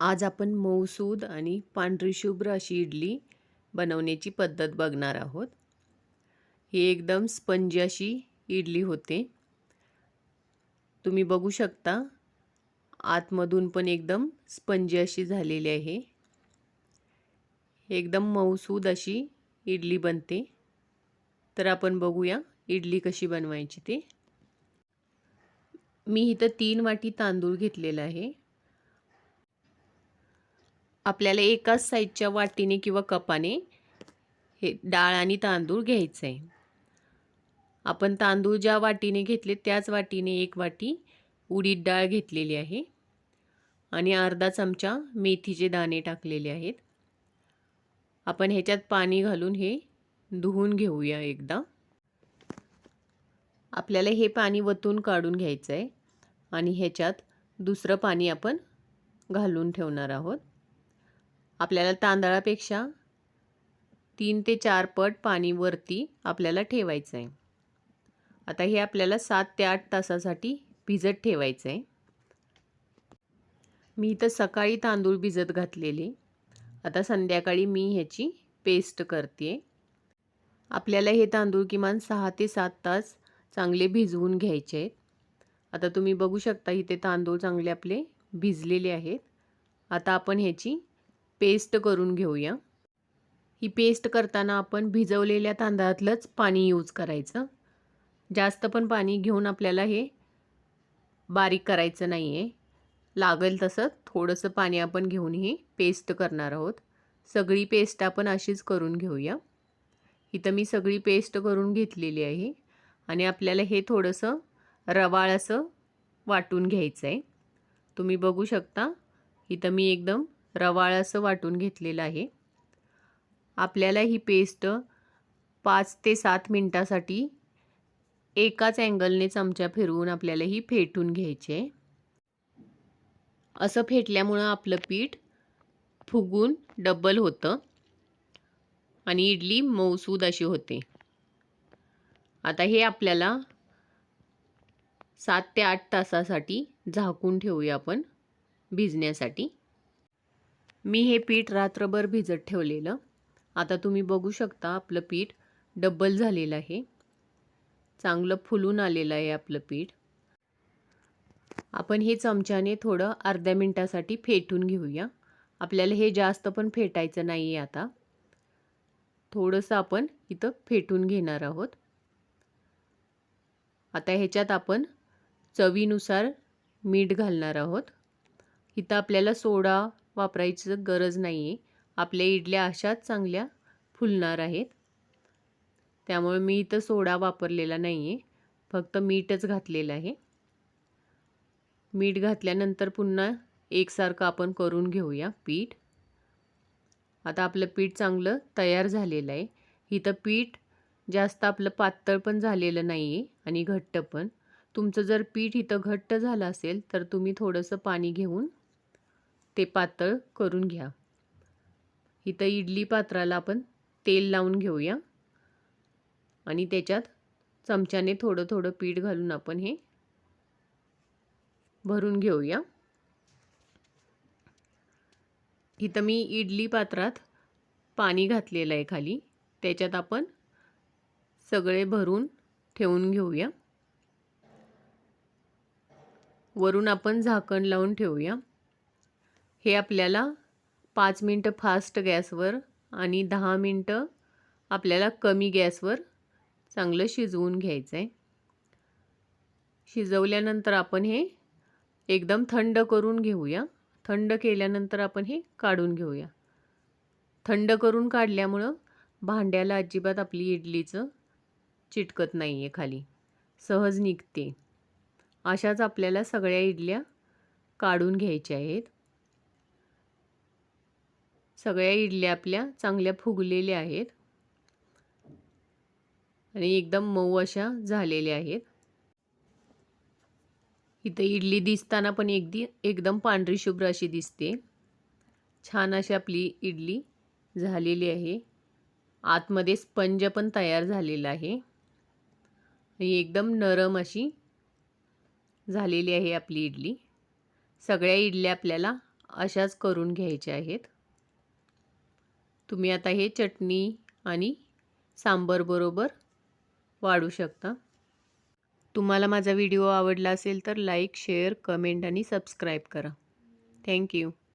आज आपण मऊसूद आणि पांढरी शुभ्र अशी इडली बनवण्याची पद्धत बघणार आहोत. ही एकदम स्पंजी अशी इडली होते. तुम्ही बघू शकता आतमधून पण एकदम स्पंजी अशी झालेली आहे. एकदम मऊसूद अशी इडली बनते. तर आपण बघूया इडली कशी बनवायची ते. मी इथं तीन वाटी तांदूळ घेतलेला आहे. आपल्याला एकाच साईजच्या वाटीने किंवा कपाने हे डाळ आणि तांदूळ घ्यायचं आहे आपण तांदूळ ज्या वाटीने घेतले त्याच वाटीने एक वाटी उडीद डाळ घेतलेली आहे आणि अर्धा चमचा मेथीचे दाणे टाकलेले आहेत. आपण ह्याच्यात पाणी घालून हे धुवून घेऊया एकदा. आपल्याला हे पाणी वतून काढून घ्यायचं आहे आणि ह्याच्यात दुसरं पाणी आपण घालून ठेवणार आहोत. आपल्याला तांदळापेक्षा तीन ते चार पट पाणी वरती आपल्याला ठेवायचं आहे आता हे आपल्याला सात ते आठ तासासाठी भिजत ठेवायचं आहे मी इथं सकाळी तांदूळ भिजत घातलेले. आता संध्याकाळी मी ह्याची पेस्ट करते आपल्याला हे तांदूळ किमान सहा ते सात तास चांगले भिजवून घ्यायचे आहेत. आता तुम्ही बघू शकता इथे तांदूळ चांगले आपले भिजलेले आहेत. आता आपण ह्याची पेस्ट करून घेऊया. ही पेस्ट करताना आपण भिजवलेल्या तांदळातलंच पाणी यूज करायचं. जास्त पण पाणी घेऊन आपल्याला हे बारीक करायचं नाही आहे लागेल तसं थोडंसं पाणी आपण घेऊन ही पेस्ट करणार आहोत. सगळी पेस्ट आपण अशीच करून घेऊया. इथं मी सगळी पेस्ट करून घेतलेली आहे. आणि आपल्याला हे थोडंसं रवाळ असं वाटून घ्यायचं आहे तुम्ही बघू शकता. इथं मी एकदम रवाळ असं वाटून घेतलेलं आहे. आपल्याला ही पेस्ट पाच ते सात मिनटासाठी एकाच अँगलने चमचा फिरवून आपल्याला ही फेटून घ्यायची. आहे असं फेटल्यामुळं आपलं पीठ फुगून डबल होतं आणि इडली मऊसूद अशी होते. आता हे आपल्याला सात ते आठ तासासाठी झाकून ठेवूया आपण भिजण्यासाठी. मी हे पीठ रात्रभर भिजत ठेवलेलं. आता तुम्ही बघू शकता आपलं पीठ डब्बल झालेलं आहे. चांगलं फुलून आलेलं आहे आपलं पीठ. आपण हे चमच्याने थोडं अर्ध्या मिनटासाठी फेटून घेऊया. आपल्याला हे जास्त पण फेटायचं नाही आहे आता. थोडंसं आपण इथं फेटून घेणार आहोत. आता ह्याच्यात आपण चवीनुसार मीठ घालणार आहोत. इथं आपल्याला सोडा वापरायचं गरज नाही आहे आपल्या इडल्या अशाच चांगल्या फुलणार आहेत. त्यामुळे मी इथं सोडा वापरलेला नाही आहे फक्त मीठच घातलेलं आहे. मीठ घातल्यानंतर पुन्हा एकसारखं आपण करून घेऊया पीठ. आता आपलं पीठ चांगलं तयार झालेलं आहे. इथं पीठ जास्त आपलं पातळ पण झालेलं नाही आहे आणि घट्ट पण. तुमचं जर पीठ इथं घट्ट झालं असेल तर तुम्ही थोडंसं पाणी घेऊन ते पातळ करून घ्या. इथं इडली पात्राला आपण तेल लावून घेऊया. आणि त्याच्यात चमच्याने थोडं थोडं पीठ घालून आपण हे भरून घेऊया. इथं मी इडली पात्रात पाणी घातलेलं आहे खाली. त्याच्यात आपण सगळे भरून ठेवून घेऊया. वरून आपण झाकण लावून ठेवूया. हे आपल्याला पाच मिनटं फास्ट गॅसवर आणि दहा मिनटं आपल्याला कमी गॅसवर चांगलं शिजवून घ्यायचं आहे शिजवल्यानंतर आपण हे एकदम थंड करून घेऊया. थंड केल्यानंतर आपण हे काढून घेऊया. थंड करून काढल्यामुळं भांड्याला अजिबात आपली इडलीचं चिटकत नाही आहे खाली. सहज निघते. अशाच आपल्याला सगळ्या इडल्या काढून घ्यायच्या आहेत. सगळ्या इडल्या आपल्या चांगल्या फुगलेल्या आहेत. आणि एकदम मऊ अशा झालेल्या आहेत. इथं इडली दिसताना पण एकदी एकदम पांढरी शुभ्र अशी दिसते. छान अशी आपली इडली झालेली आहे. आतमध्ये स्पंज पण तयार झालेला आहे. आणि एकदम नरम अशी झालेली आहे आपली इडली. सगळ्या इडल्या आपल्याला अशाच करून घ्यायच्या आहेत. तुम्ही आता हे चटणी आणि सांबरबरोबर वाढू शकता. तुम्हाला माझा व्हिडिओ आवडला असेल तर लाईक शेअर कमेंट आणि सबस्क्राईब करा. Thank you